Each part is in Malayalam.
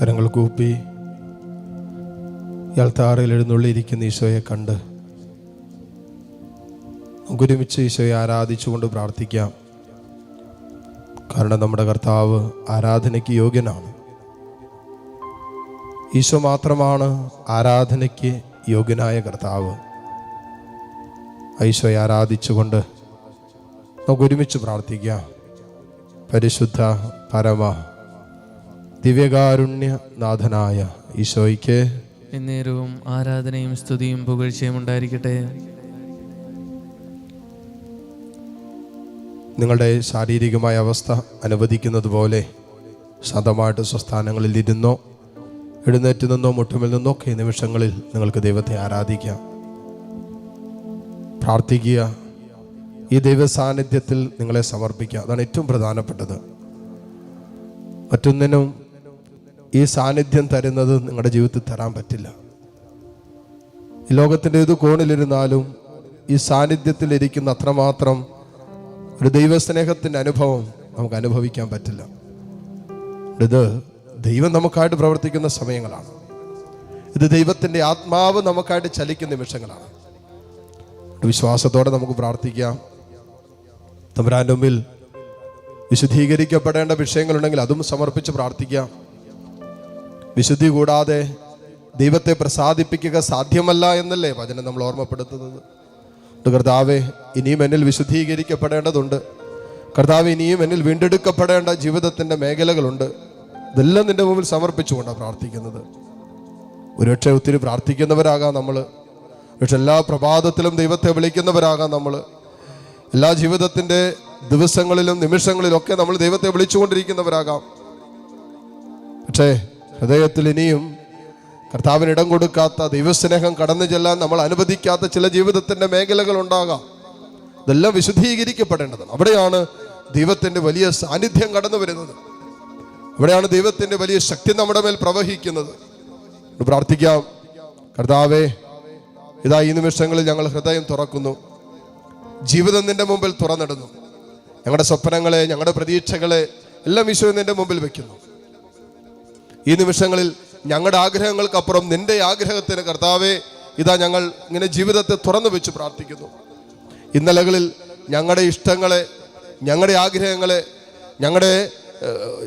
കരങ്ങൾ കൂപ്പി ഇയാൾ താറയിൽ എഴുന്നള്ളിയിരിക്കുന്ന ഈശോയെ കണ്ട് ഗുരുമിച്ച് ഈശോയെ ആരാധിച്ചുകൊണ്ട് പ്രാർത്ഥിക്കാം. കാരണം നമ്മുടെ കർത്താവ് ആരാധനയ്ക്ക് യോഗ്യനാണ്. ഈശോ മാത്രമാണ് ആരാധനയ്ക്ക് യോഗ്യനായ കർത്താവ്. ഈശോയെ ആരാധിച്ചുകൊണ്ട് നമുക്ക് ഒരുമിച്ച് പ്രാർത്ഥിക്കാം. പരിശുദ്ധ പരമ ദിവ്യകാരുണ്യനാഥനായ ഈശോയ്ക്ക് എന്നേരവും ആരാധനയും സ്തുതിയും പുകഴ്ചയും ഉണ്ടായിരിക്കട്ടെ. നിങ്ങളുടെ ശാരീരികമായ അവസ്ഥ അനുവദിക്കുന്നത് പോലെ ശാന്തമായിട്ട് സ്വസ്ഥാനങ്ങളിൽ ഇരുന്നോ എഴുന്നേറ്റ് നിന്നോ മുട്ടുമിൽ നിന്നോ ഒക്കെ നിമിഷങ്ങളിൽ നിങ്ങൾക്ക് ദൈവത്തെ ആരാധിക്കാം. പ്രാർത്ഥിക്കുക. ഈ ദൈവ സാന്നിധ്യത്തിൽ നിങ്ങളെ സമർപ്പിക്കുക. അതാണ് ഏറ്റവും പ്രധാനപ്പെട്ടത്. മറ്റൊന്നിനും ഈ സാന്നിധ്യം തരുന്നത് നിങ്ങളുടെ ജീവിതത്തിൽ തരാൻ പറ്റില്ല. ഈ ലോകത്തിന്റെ ഏത് കോണിലിരുന്നാലും ഈ സാന്നിധ്യത്തിൽ ഇരിക്കുന്ന അത്രമാത്രം ഒരു ദൈവസ്നേഹത്തിന്റെ അനുഭവം നമുക്ക് അനുഭവിക്കാൻ പറ്റില്ല. ഇത് ദൈവം നമുക്കായിട്ട് പ്രവർത്തിക്കുന്ന സമയങ്ങളാണ്. ഇത് ദൈവത്തിന്റെ ആത്മാവ് നമുക്കായിട്ട് ചലിക്കുന്ന നിമിഷങ്ങളാണ്. വിശ്വാസത്തോടെ നമുക്ക് പ്രാർത്ഥിക്കാം. തമ്പുരാന്റെ മുമ്പിൽ വിശുദ്ധീകരിക്കപ്പെടേണ്ട വിഷയങ്ങളുണ്ടെങ്കിൽ അതും സമർപ്പിച്ച് പ്രാർത്ഥിക്കാം. വിശുദ്ധി കൂടാതെ ദൈവത്തെ പ്രസാദിപ്പിക്കുക സാധ്യമല്ല എന്നല്ലേ വചനം നമ്മൾ ഓർമ്മപ്പെടുത്തുന്നത്? കർത്താവെ ഇനിയും എന്നിൽ വിശുദ്ധീകരിക്കപ്പെടേണ്ടതുണ്ട്. കർത്താവ് ഇനിയും എന്നിൽ വീണ്ടെടുക്കപ്പെടേണ്ട ജീവിതത്തിന്റെ മേഖലകളുണ്ട്. ഇതെല്ലാം നിന്റെ മുമ്പിൽ സമർപ്പിച്ചുകൊണ്ടാണ് പ്രാർത്ഥിക്കുന്നത്. ഒരുപക്ഷെ ഒത്തിരി പ്രാർത്ഥിക്കുന്നവരാകാം നമ്മൾ. പക്ഷെ എല്ലാ പ്രഭാതത്തിലും ദൈവത്തെ വിളിക്കുന്നവരാകാം നമ്മൾ. എല്ലാ ജീവിതത്തിന്റെ ദിവസങ്ങളിലും നിമിഷങ്ങളിലും ഒക്കെ നമ്മൾ ദൈവത്തെ വിളിച്ചുകൊണ്ടിരിക്കുന്നവരാകാം. പക്ഷേ ഹൃദയത്തിൽ ഇനിയും കർത്താവിന് ഇടം കൊടുക്കാത്ത ദൈവസ്നേഹം കടന്നു ചെല്ലാൻ നമ്മൾ അനുവദിക്കാത്ത ചില ജീവിതത്തിന്റെ മേഖലകൾ ഉണ്ടാകാം. ഇതെല്ലാം വിശുദ്ധീകരിക്കപ്പെടേണ്ടതാണ്. അവിടെയാണ് ദൈവത്തിന്റെ വലിയ സാന്നിധ്യം കടന്നു വരുന്നത്. അവിടെയാണ് ദൈവത്തിന്റെ വലിയ ശക്തി നമ്മുടെ മേൽ പ്രവഹിക്കുന്നത്. പ്രാർത്ഥിക്കാം. കർത്താവേ ഇതാ ഈ നിമിഷങ്ങളിൽ ഞങ്ങൾ ഹൃദയം തുറക്കുന്നു. ജീവിതം നിന്റെ മുമ്പിൽ തുറന്നിടുന്നു. ഞങ്ങളുടെ സ്വപ്നങ്ങളെ ഞങ്ങളുടെ പ്രതീക്ഷകളെ എല്ലാം ഈശോ നിന്റെ മുമ്പിൽ വെക്കുന്നു. ഈ നിമിഷങ്ങളിൽ ഞങ്ങളുടെ ആഗ്രഹങ്ങൾക്കപ്പുറം നിന്റെ ആഗ്രഹത്തിന് കർത്താവെ ഇതാ ഞങ്ങൾ ഇങ്ങനെ ജീവിതത്തെ തുറന്നു വെച്ച് പ്രാർത്ഥിക്കുന്നു. ഇന്നലകളിൽ ഞങ്ങളുടെ ഇഷ്ടങ്ങളെ ഞങ്ങളുടെ ആഗ്രഹങ്ങളെ ഞങ്ങളുടെ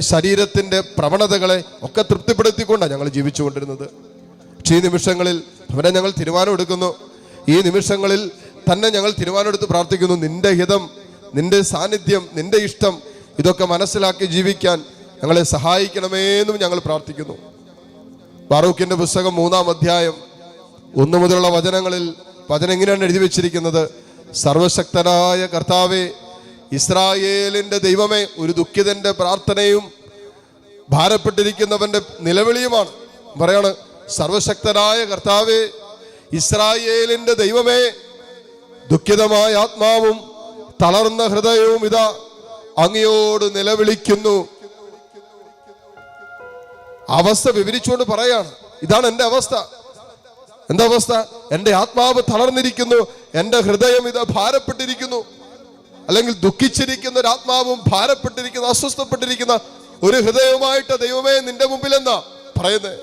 ശരീരത്തിന്റെ പ്രവണതകളെ ഒക്കെ തൃപ്തിപ്പെടുത്തിക്കൊണ്ടാണ് ഞങ്ങൾ ജീവിച്ചുകൊണ്ടിരുന്നത്. പക്ഷേ ഈ നിമിഷങ്ങളിൽ അവരെ ഞങ്ങൾ തീരുമാനമെടുക്കുന്നു ഈ നിമിഷങ്ങളിൽ തന്നെ ഞങ്ങൾ തീരുമാനമെടുത്ത് പ്രാർത്ഥിക്കുന്നു. നിന്റെ ഹിതം നിന്റെ സാന്നിധ്യം നിന്റെ ഇഷ്ടം ഇതൊക്കെ മനസ്സിലാക്കി ജീവിക്കാൻ ഞങ്ങളെ സഹായിക്കണമേ എന്നും ഞങ്ങൾ പ്രാർത്ഥിക്കുന്നു. ബാറൂഖിന്റെ പുസ്തകം മൂന്നാം അധ്യായം ഒന്നു മുതലുള്ള വചനങ്ങളിൽ വചനം എങ്ങനെയാണ് എഴുതി വെച്ചിരിക്കുന്നത്. സർവശക്തനായ കർത്താവെ ഇസ്രായേലിന്റെ ദൈവമേ ഒരു ദുഃഖിതന്റെ പ്രാർത്ഥനയും ഭാരപ്പെട്ടിരിക്കുന്നവന്റെ നിലവിളിയുമാണ്. പറയാണ് സർവശക്തനായ കർത്താവെ ഇസ്രായേലിന്റെ ദൈവമേ ദുഃഖിതമായ ആത്മാവും തളർന്ന ഹൃദയവും ഇതാ അങ്ങയോട് നിലവിളിക്കുന്നു. അവസ്ഥ വിവരിച്ചുകൊണ്ട് പറയാണ്. ഇതാണ് എന്റെ അവസ്ഥ. എന്താ അവസ്ഥ? എന്റെ ആത്മാവ് തളർന്നിരിക്കുന്നു. എന്റെ ഹൃദയം ഇത് ഭാരപ്പെട്ടിരിക്കുന്നു. അല്ലെങ്കിൽ ദുഃഖിച്ചിരിക്കുന്ന ഒരു ആത്മാവും ഭാരപ്പെട്ടിരിക്കുന്ന അസ്വസ്ഥപ്പെട്ടിരിക്കുന്ന ഒരു ഹൃദയവുമായിട്ട് ദൈവമേ നിന്റെ മുമ്പിൽ എന്നാ പറയുന്നത്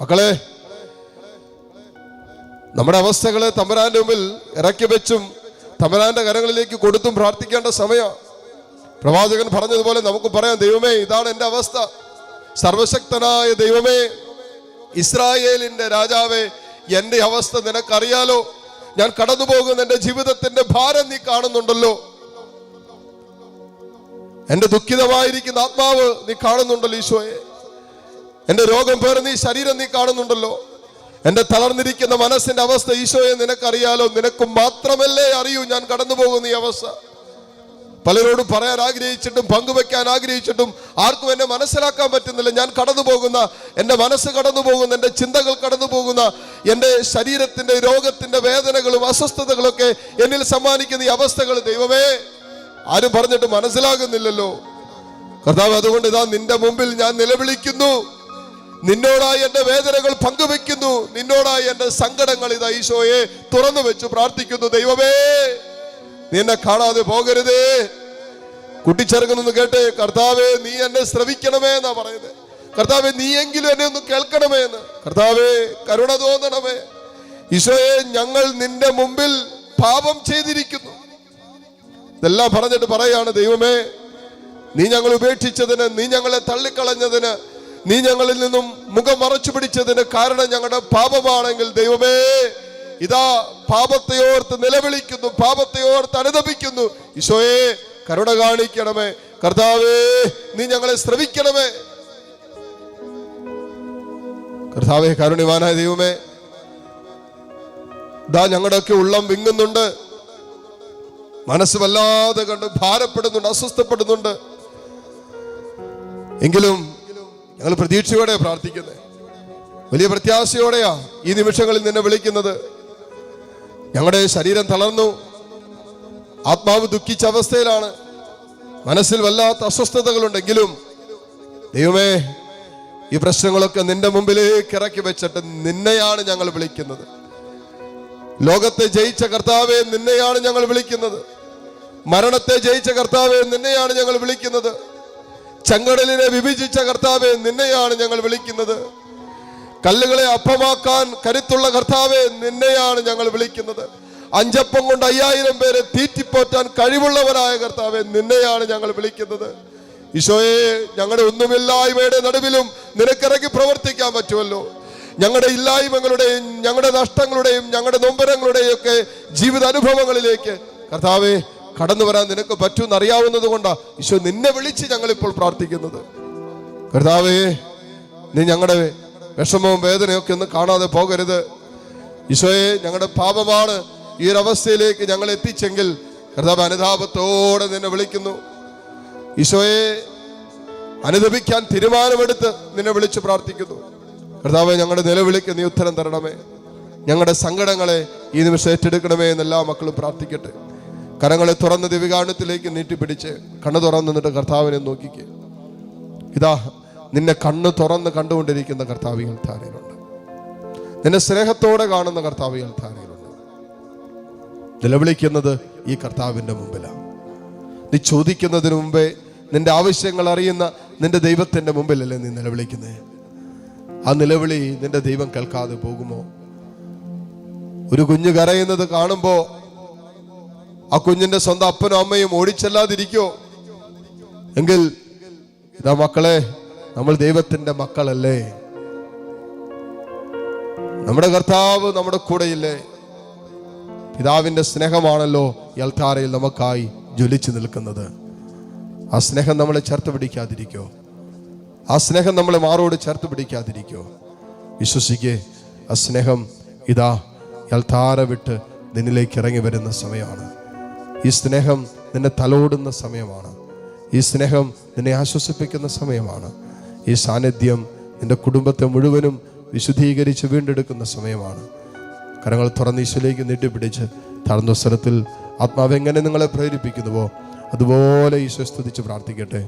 മക്കളെ നമ്മുടെ അവസ്ഥകളെ തമ്പരാന്റെ മുമ്പിൽ ഇറക്കി വെച്ചും തമ്പരാന്റെ കരങ്ങളിലേക്ക് കൊടുത്തും പ്രാർത്ഥിക്കേണ്ട സമയം. പ്രവാചകൻ പറഞ്ഞതുപോലെ നമുക്ക് പറയാം ദൈവമേ ഇതാണ് എന്റെ അവസ്ഥ. സർവശക്തനായ ദൈവമേ ഇസ്രായേലിന്റെ രാജാവേ എന്റെ അവസ്ഥ നിനക്കറിയാലോ? ഞാൻ കടന്നു പോകുന്ന എന്റെ ജീവിതത്തിന്റെ ഭാരം നീ കാണുന്നുണ്ടല്ലോ. എന്റെ ദുഃഖിതമായിരിക്കുന്ന ആത്മാവ് നീ കാണുന്നുണ്ടല്ലോ ഈശോയെ. എന്റെ രോഗം പേർ നീ ശരീരം നീ കാണുന്നുണ്ടല്ലോ. എന്റെ തളർന്നിരിക്കുന്ന മനസ്സിന്റെ അവസ്ഥ ഈശോയെ നിനക്കറിയാലോ? നിനക്ക് മാത്രമല്ലേ അറിയൂ ഞാൻ കടന്നു പോകുന്ന ഈ അവസ്ഥ. പലരോടും പറയാൻ ആഗ്രഹിച്ചിട്ടും പങ്കുവെക്കാൻ ആഗ്രഹിച്ചിട്ടും ആർക്കും എന്നെ മനസ്സിലാക്കാൻ പറ്റുന്നില്ല. ഞാൻ കടന്നു പോകുന്ന എന്റെ മനസ്സ് കടന്നു പോകുന്ന എന്റെ ചിന്തകൾ കടന്നു പോകുന്ന എന്റെ ശരീരത്തിന്റെ രോഗത്തിന്റെ വേദനകളും അസ്വസ്ഥതകളൊക്കെ എന്നിൽ സമ്മാനിക്കുന്ന ഈ അവസ്ഥകൾ ദൈവമേ ആരും പറഞ്ഞിട്ട് മനസ്സിലാകുന്നില്ലല്ലോ. കർത്താവ് അതുകൊണ്ട് ഇതാ നിന്റെ മുമ്പിൽ ഞാൻ നിലവിളിക്കുന്നു. നിന്നോടായി എന്റെ വേദനകൾ പങ്കുവെക്കുന്നു. നിന്നോടായി എന്റെ സങ്കടങ്ങൾ ഇതാ ഈശോയെ തുറന്നു വെച്ച് പ്രാർത്ഥിക്കുന്നു ദൈവമേ. നീ എന്നെ കാണാതെ പോകരുതേ. കുട്ടിച്ചിറങ്ങുന്നു കേട്ട് കർത്താവേ നീ എന്നെ ശ്രവിക്കണമേ എന്നാ പറയുന്നത്. കർത്താവെ നീയെങ്കിലും എന്നെ ഒന്ന് കേൾക്കണമേ എന്ന്. കർത്താവെ കരുണ തോന്നണമേ. ഈശോയെ ഞങ്ങൾ നിന്റെ മുമ്പിൽ പാപം ചെയ്തിരിക്കുന്നു. ഇതെല്ലാം പറഞ്ഞിട്ട് പറയാണ് ദൈവമേ നീ ഞങ്ങൾ ഉപേക്ഷിച്ചതിന് നീ ഞങ്ങളെ തള്ളിക്കളഞ്ഞതിന് നീ ഞങ്ങളിൽ നിന്നും മുഖം മറച്ചു പിടിച്ചതിന് കാരണം ഞങ്ങളുടെ പാപമാണെങ്കിൽ ദൈവമേ ഇതാ പാപത്തെ ഓർത്ത് നിലവിളിക്കുന്നു പാപത്തെ ഓർത്ത് അനുദപിക്കുന്നു. ഈശോയെ കരുണ കാണിക്കണമേ. കർത്താവേ നീ ഞങ്ങളെ ശ്രവിക്കണമേ. കർത്താവേ കരുണിവാനായ ദൈവമേ ഇതാ ഞങ്ങളുടെയൊക്കെ ഉള്ളം വിങ്ങുന്നുണ്ട്. മനസ്സ് വല്ലാതെ കണ്ട് ഭാരപ്പെടുന്നുണ്ട് അസ്വസ്ഥപ്പെടുന്നുണ്ട്. എങ്കിലും ഞങ്ങൾ പ്രതീക്ഷയോടെ പ്രാർത്ഥിക്കുന്നത് വലിയ പ്രത്യാശയോടെയാ ഈ നിമിഷങ്ങളിൽ നിന്നെ വിളിക്കുന്നത്. ഞങ്ങളുടെ ശരീരം തളർന്നു. ആത്മാവ് ദുഃഖിച്ച അവസ്ഥയിലാണ്. മനസ്സിൽ വല്ലാത്ത അസ്വസ്ഥതകളുണ്ടെങ്കിലും ദൈവമേ ഈ പ്രശ്നങ്ങളൊക്കെ നിന്റെ മുമ്പിലേക്ക് ഇറക്കി വെച്ചിട്ട് നിന്നെയാണ് ഞങ്ങൾ വിളിക്കുന്നത്. ലോകത്തെ ജയിച്ച കർത്താവെ നിന്നെയാണ് ഞങ്ങൾ വിളിക്കുന്നത്. മരണത്തെ ജയിച്ച കർത്താവെ നിന്നെയാണ് ഞങ്ങൾ വിളിക്കുന്നത്. ചെങ്കടലിനെ വിഭജിച്ച കർത്താവെ നിന്നെയാണ് ഞങ്ങൾ വിളിക്കുന്നത്. കല്ലുകളെ അപ്പമാക്കാൻ കരുത്തുള്ള കർത്താവെ നിന്നെയാണ് ഞങ്ങൾ വിളിക്കുന്നത്. അഞ്ചപ്പം കൊണ്ട് അയ്യായിരം പേരെ തീറ്റിപ്പോറ്റാൻ കഴിവുള്ളവരായ കർത്താവെ നിന്നെയാണ് ഞങ്ങൾ വിളിക്കുന്നത്. ഈശോയെ ഞങ്ങളുടെ ഒന്നുമില്ലായ്മയുടെ നടുവിലും നിനക്കിറങ്ങി പ്രവർത്തിക്കാൻ പറ്റുമല്ലോ. ഞങ്ങളുടെ ഇല്ലായ്മകളുടെയും ഞങ്ങളുടെ നഷ്ടങ്ങളുടെയും ഞങ്ങളുടെ നൊമ്പരങ്ങളുടെയും ഒക്കെ ജീവിത അനുഭവങ്ങളിലേക്ക് കർത്താവെ കടന്നു വരാൻ നിനക്ക് പറ്റുമെന്ന് അറിയാവുന്നത് കൊണ്ടാ ഈശോ നിന്നെ വിളിച്ച് ഞങ്ങളിപ്പോൾ പ്രാർത്ഥിക്കുന്നത്. കർത്താവേ നീ ഞങ്ങളുടെ വിഷമവും വേദനയൊക്കെ ഒന്ന് കാണാതെ പോകരുത്. ഈശോയെ ഞങ്ങളുടെ പാപമാണ്. ഈ ഒരു അവസ്ഥയിലേക്ക് ഞങ്ങൾ എത്തിച്ചെങ്കിൽ കർത്താവ് അനുതാപത്തോടെ നിന്നെ വിളിക്കുന്നു. ഈശോയെ അനുദപിക്കാൻ തീരുമാനമെടുത്ത് നിന്നെ വിളിച്ച് പ്രാർത്ഥിക്കുന്നു. കർത്താവെ ഞങ്ങളുടെ നിലവിളിക്ക് നീ ഉത്തരം തരണമേ. ഞങ്ങളുടെ സങ്കടങ്ങളെ ഈ നിമിഷം ഏറ്റെടുക്കണമേ എന്ന് എല്ലാ മക്കളും പ്രാർത്ഥിക്കട്ടെ. കരങ്ങളെ തുറന്ന് ദിവികാണത്തിലേക്ക് നീട്ടിപ്പിടിച്ച് കണ്ണു തുറന്ന് നിന്നിട്ട് കർത്താവിനെ നോക്കിക്കേ. ഇതാ നിന്നെ കണ്ണ് തുറന്ന് കണ്ടുകൊണ്ടിരിക്കുന്ന കർത്താവികൾ ധാരയിലുണ്ട്. നിന്നെ സ്നേഹത്തോടെ കാണുന്ന കർത്താവികൾ ധാരയിലുണ്ട്. നിലവിളിക്കുന്നത് ഈ കർത്താവിന്റെ മുമ്പിലാണ് നീ ചോദിക്കുന്നതിന് മുമ്പേ നിന്റെ ആവശ്യങ്ങൾ അറിയുന്ന നിന്റെ ദൈവത്തിന്റെ മുമ്പിലല്ലേ നീ നിലവിളിക്കുന്നത് ആ നിലവിളി നിന്റെ ദൈവം കേൾക്കാതെ പോകുമോ? ഒരു കുഞ്ഞ് കരയുന്നത് കാണുമ്പോൾ ആ കുഞ്ഞിന്റെ സ്വന്തം അപ്പനും അമ്മയും ഓടിച്ചല്ലാതിരിക്കോ? എങ്കിൽ ഇതാ മക്കളെ നമ്മൾ ദൈവത്തിന്റെ മക്കളല്ലേ? നമ്മുടെ കർത്താവ് നമ്മുടെ കൂടെയില്ലേ? പിതാവിന്റെ സ്നേഹമാണല്ലോ ഈ അൽത്താരയിൽ നമുക്കായി ജ്വലിച്ചു നിൽക്കുന്നത്. ആ സ്നേഹം നമ്മളെ ചേർത്ത് പിടിക്കാതിരിക്കോ? ആ സ്നേഹം നമ്മളെ മാറോട് ചേർത്ത് പിടിക്കാതിരിക്കോ? വിശ്വസിക്കേ ആ സ്നേഹം ഇതാ ഈ വിട്ട് നിന്നിലേക്ക് ഇറങ്ങി വരുന്ന സമയമാണ്. ഈ സ്നേഹം നിന്നെ തലോടുന്ന സമയമാണ്. ഈ സ്നേഹം നിന്നെ ആശ്വസിപ്പിക്കുന്ന സമയമാണ്. ഈ സാന്നിധ്യം നിന്റെ കുടുംബത്തെ മുഴുവനും വിശുദ്ധീകരിച്ച് വീണ്ടെടുക്കുന്ന സമയമാണ്. കരങ്ങൾ തുറന്ന് ഈശോയിലേക്ക് നീട്ടിപ്പിടിച്ച് താഴ്ന്ന സ്ഥലത്തിൽ ആത്മാവ് എങ്ങനെ നിങ്ങളെ പ്രേരിപ്പിക്കുന്നുവോ അതുപോലെ ഈശോ സ്തുതിച്ച് പ്രാർത്ഥിക്കട്ടെ.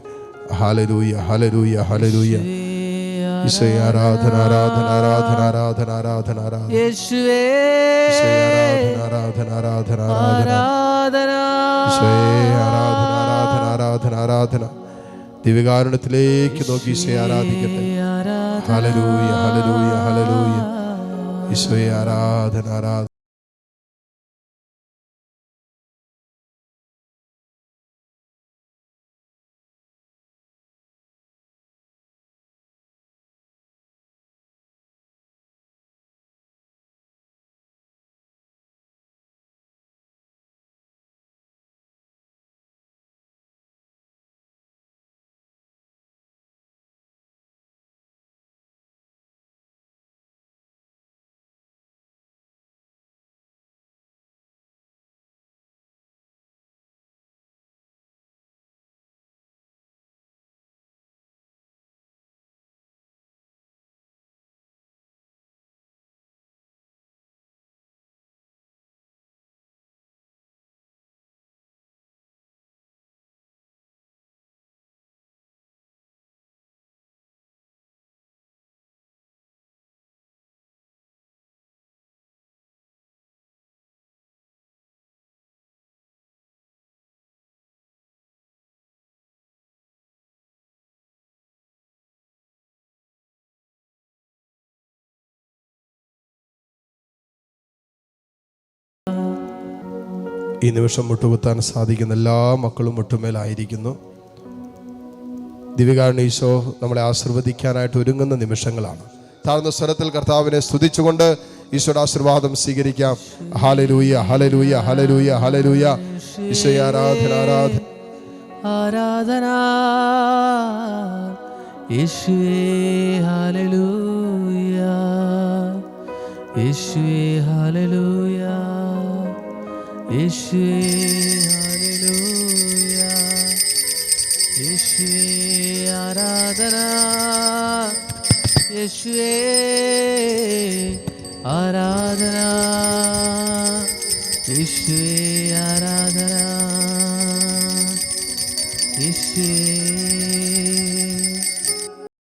ഹാലരൂയ ഹാലരൂയ ഹാലരൂയ ഈശോയെ ആരാധന ആരാധന ആരാധന ആരാധന ആരാധന ആരാധന. ആരാധന ആരാധന ആരാധന ആരാധന ആരാധന ആരാധന ആരാധന. ദിവ്യകാരുണ്യത്തിലേക്ക് നോക്കി ഈശോയെ ആരാധിക്കട്ടെ. ഹലലൂയ ഹലലൂയ ഹലലൂയ ഈശോയെ ആരാധന ആരാധന. ഈ നിമിഷം മുട്ടുകുത്താൻ സാധിക്കുന്ന എല്ലാ മക്കളും മുട്ടുമേലായിരിക്കുന്നു. ദിവികാരണ നമ്മളെ ആശീർവദിക്കാനായിട്ട് ഒരുങ്ങുന്ന നിമിഷങ്ങളാണ്. താഴ്ന്ന സ്വരത്തിൽ കർത്താവിനെ സ്തുതിച്ചുകൊണ്ട് ഈശോയുടെ ആശീർവാദം സ്വീകരിക്കാം. ഹലലൂയ ഹലലൂയ ഹലലൂയ ഹലലൂയ ഈശോ ആരാധന ആരാധന. ആരാധന. യേശുവേ ഹാലലൂയ യേശുവേ യേശുവേ ഹല്ലേലൂയ. യേശുവേ ആരാധന. യേശുവേ ആരാധന.